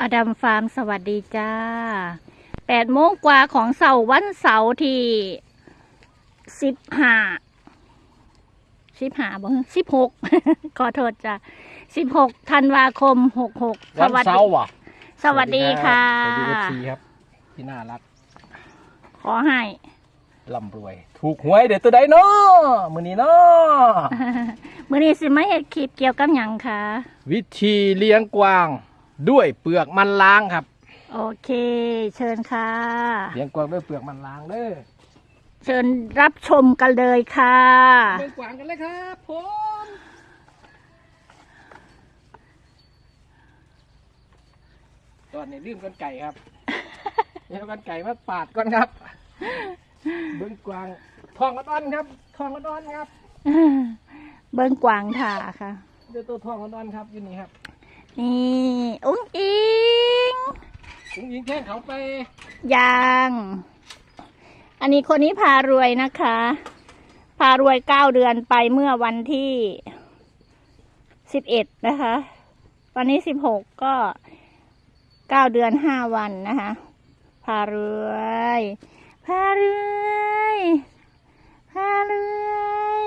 อดัมฟาร์มสวัสดีจ้าแปดโมงกว่าของเสาร์วันเสาร์ที่สิบห้าสิบห้าบ่สิบหกขอโทษจ้าสิบหกธันวาคมหกหกสวันวัสเสาดีร์ว่ะสวัสดีค่ะ สวัสดีเอฟซีครับที่น่ารักขอให้ร่ำรวย ถูกหวยเดี๋ยวตัวใดเนาะมือนี้เนาะ มื่อนี้สิมาเห็ดคลิปเกี่ยวกับหยังคะ วิธีเลี้ยงกวาง ด้วยเปลือกมันล้างครับ โอเค เชิญค่ะ เลี้ยงกวางด้วยเปลือกมันล้างเด้อเชิญรับชมกันเลยค่ะ เลี้ยงกวางกันเลยครับผมตอนนี้ลืมกันไก่ครับเดี๋ยวกันไก่มาปาดก่อนครับ เบิ้งกวางทองกระดอนครับทองกระดอนครับ เบิ้งกวางถ่าค่ะ เดี๋ยวตัวทองกระดอนครับอยู่นี่ครับ นี่อุ้งอิงผมยิงแข้งเขาไปยางอันนี้คนนี้พารวยนะคะ พารวยเก้าเดือนไปเมื่อวันที่สิบเอ็ดนะคะ วันนี้สิบหกก็เก้าเดือนห้าวันนะคะ พารวย พารวยพารวย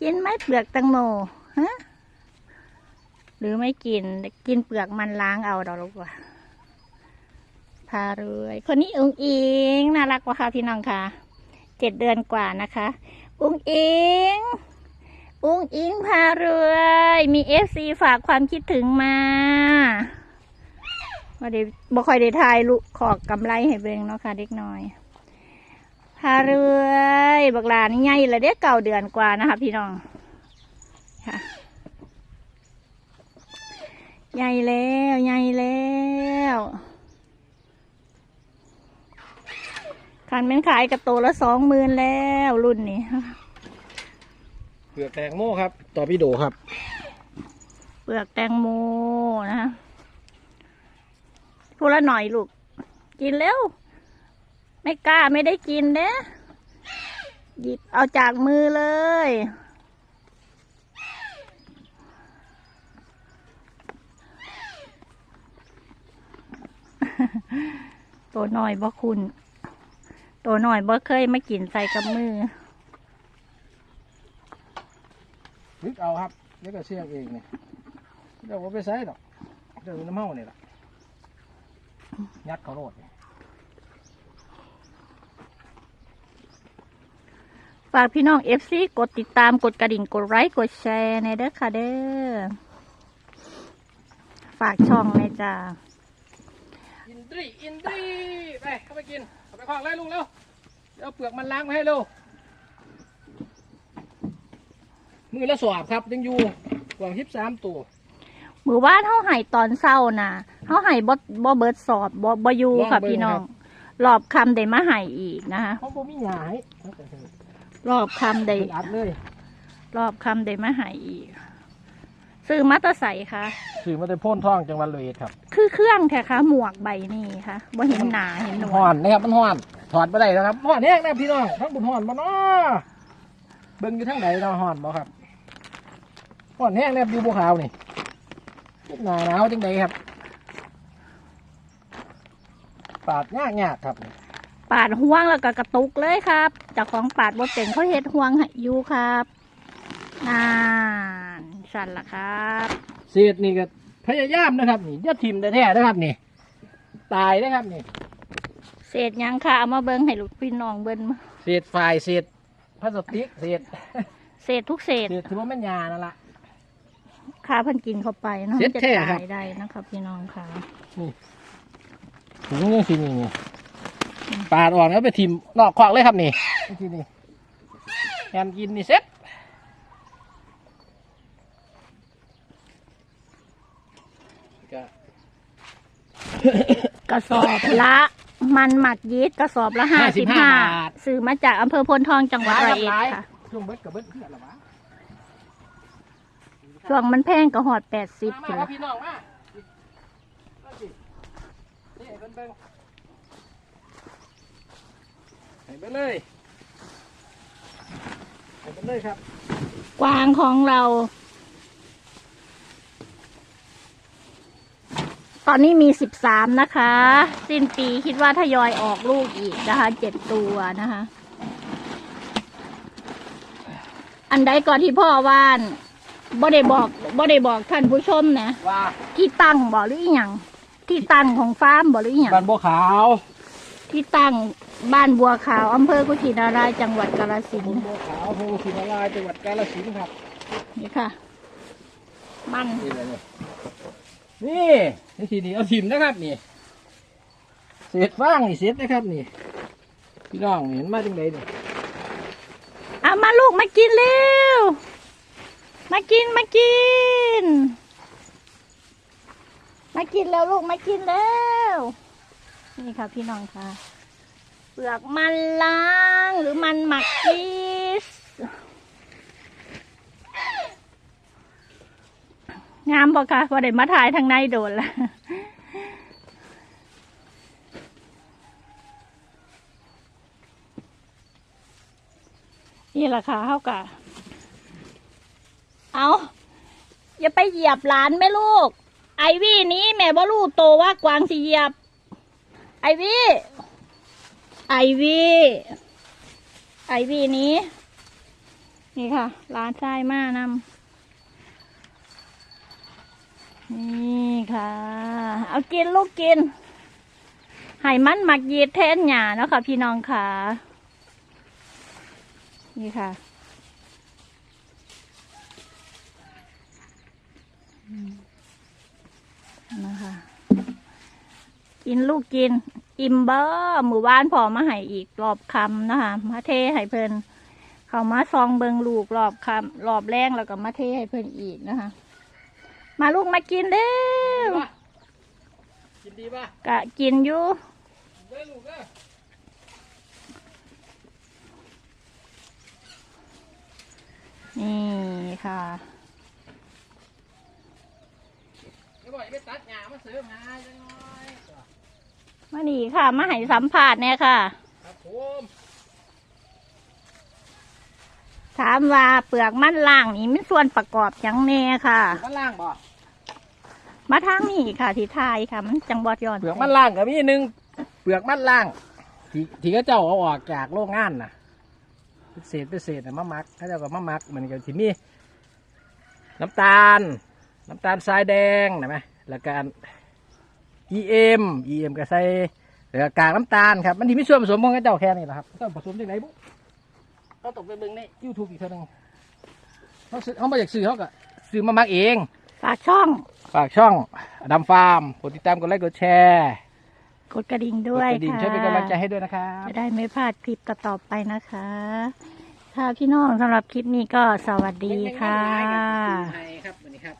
กินไหมเปลือกแตังโมฮะห รือไม่กิน กินเปลือกมันล้างเอาดอกลูกว่าพารวยคนนี้อุ้งอิงน่ารักกว่าค่ะพี่น้องค่ะเจ็ดเดือนกว่านะคะ อุ้งอิงอุ้งอิงพารวยมีเอฟซีฝากความคิดถึงมาว่าเดี๋ยวบ่ค่อยได้ทายลูกขอกกำไรให้เบ่งเนาะค่ะเด็กน้อยพารวยบักลานใหญ่ละเด็กเก่าเดือนกว่านะคะ พี่น้องค่ะ ใหญ่แล้วใหญ่แล้วคันเป็นขายกระโตละสองหมื่นแล้วรุ่นนี้เปลือกแตงโมครับ ต่อพี่โดครับ เปลือกแตงโมนะคะพูดละหน่อยลูก กินแล้วไม่กล้าไม่ได้กินเด้หยิบเอาจากมือเลย ตัวน้อยบ่คุณ ตัวน้อยบ่เคยมากินใส่กับมือนึกเอาครับนี่ก็เชื่องเองเนี่ยเดี๋ยวผมไปใส่ดอกเดี๋ยวน้ำเมาเนี่ยละยัดเขาโรดนี่ฝากพี่น้องเอฟซีกดติดตามกดกระดิ่งกดไลค์กดแชร์ในเด้อค่ะเด้อ ฝากช่องเลยจ้า อินทรีอินทรีไปเข้าไปกินเข้าไปคล้องไล่ลุงเร็วเดี๋ยวเอาเปลือกมันล้างมาให้เร็วมือละสวบครับยังอยู่กวางทิพสามตัวมือว่านเขาใหายตอนเศร้านะเขาใหายบ่บ่เบิดสอบบ่บ่อยู่ค่ะพี่น้องรอบคำได้มาใหายอีกนะคะเขาบ่มีหยายรอบคำได้เป็นอัดเลยรอบคำได้มาใหายอีก ซื้อมาตอร์ใส่ค่ะถือมาแต่โพ่นท่องจังหวัดเลยครับคือเครื่องแท้คะหมวกใบนี่ค่ะบ่เห็นหนาเห็นหนวห่อดนนะครับมันห่อนถอดไปได้นะครับห่อนแห้งนะพี่น้องทั้งบุญห่อนบ่เนาะเบิ่งอยู่ทั้งไหนเนาะห่อนบ่ครับห่อนแห้งนะครับอยู่ภูเขานี่หนาหนาวจังไดครับปาดยากยากๆครับปาดห่วงแล้วก็กระตุกเลยครับเจากของปาดบ่เป็นเขาเฮ็ดห่วงให้อยู่ครับนาน สั่นละครับเศษนี่ก็พยายามนะครับ นี่อย่าทิมแท้ๆนะครับนี่ ตายนะครับนี่เศษหยังค่ะเอามาเบิ่งให้ลูกพี่น้องเบิ่งมาเศษไฟเศษพลาสติกเศษเศษทุกเศษเศษถือว่าแม่นยานั่นละ ค่าเพิ่นกินเข้าไปเนาะเศษมันจะแท้ครับ ตายได้นะครับพี่น้องค่ะถุงนี่สินี่นี่ปาดออกแล้วไปทิมนอกควักเลยครับนี่นี่ทีนี่แอนกินนี่เซ็ตก็ ระสอบละมันหมักยีสต์กระสอบละห้าสิบห้าซื้อมาจากอำเภอพลทองจังหวัดร้อยเอ็ดค่ะ ช่วงเบิดกับเบิดเพื่อนหรอวะช่วงมันแพงก็หอดแปดสิบมาอยู่ครัแล้บวพี่น้องมามาสินี่ให้เบิ่งเบิ่งให้เบิ่งเลยให้เบิ่งเลยครับ กวางของเรา ตอนนี้มีสิบสามนะคะ สิ้นปีคิดว่าทยอยออกลูกอีกนะคะเจ็ดตัวนะคะ อันใดก่อนที่พ่อว่านบ่ได้บอกบ่ได้บอกท่านผู้ชมนะว่าที่ตั้งบ่หรืออหย่างที่ตั้งของฟาร์มบ่หรืออหย่างบ้านบัวขาว ที่ตั้งบ้านบัวขาวอำเภอกุชินารายจังหวัดกาฬสินบ้านธุ์บัวขาวอำเภอศรีนารายณ์จังหวัดกาฬสินธุ์ครับนี่ค่ะ มัน นี่เลยนี่ทีนี้เอาทิมนะครับนี่เศษฟางนี่เศษนะครับนี่พี่น้องเห็นมาจังไดนี่เอามาลูกมากินเร็ว มากินมากิน มากินแล้วลูกมากินแล้วนี่ค่ะพี่น้องค่ะ เปลือกมันล้างหรือมันหมักชีส งามบ่คะพอได้มาถ่ายทางในโดนละนี่แหละค่ะเท่ากับเอาอย่าไปเหยียบหลานแม่ลูก ไอวี่นี้แม่บ่รู้โตว่ากวางสิเหยียบ ไอวี่ไอวี่ไอวี่นี้ นี่ค่ะร้านทรายมานำ นี่ค่ะ เอากินลูกกินให้มันหมักยีดแทนหยาเนาะค่ะ พี่น้องค่ะ นี่ค่ะนะคะกินลูกกิน อิ่มเบอร์หมู่บ้านพอมาให้อีกรอบคำนะคะมาเทให้เพิ่นเขามาซองเบิงลูกรอบคำรอบแรงแล้วก็มาเทให้เพิ่นอีกนะคะ มาลูกมากินเด้วกินดีป่ะกะกินอยู่เด้อลูกเด้อนี่ค่ะเดี๋ยวบ่อยไปตัดหญ้ามาเสริมหาจังหน่อยมานี่ค่ะ มาให้สัมผัสเนี่ยค่ะ ครับผม ถามว่าเปลือกมันล่างนี่มีส่วนประกอบหยังแน่ค่ะ มันล่างบ่มาทางนี้ค่ะที่ทายค่ะ มันจังบอดย้อนเปลือกมันล่างก็มีหนึ่งเปลือกมันล่างที่ที่เขาเจ้าเอาออกจากโรงงานน่ะเป็นเศษเป็นเศษน่ะมามักเขาเจ้าก็มามักเหมือนกันที่มีน้ำตาล น้ำตาลทรายแดงนะไหมแล้วก็ EM EM ก็ใส่แล้วก็กากน้ำตาลครับมันที่มีส่วนผสมของเขาเจ้าแค่นี้แหละครับส่วนผสมจากไหนบุ๊ เขาตกไปเบิ่งในยูทูบอีกเท่านึงเขาซื้อเขามาจากซื้อเขาก็ซื้อมามักเอง ฝากช่อง ฝากช่องดัมฟาร์มกดติดตามกดไลค์กดแชร์กดกระดิ่งด้วยกดกระดิ่งช่วยเป็นกำลังใจให้ด้วยนะครับ จะได้ไม่พลาดคลิปต่อๆไปนะคะ ค่ะพี่น้องสำหรับคลิปนี้ก็สวัสดีค่ะ ครับวันนี้ครับ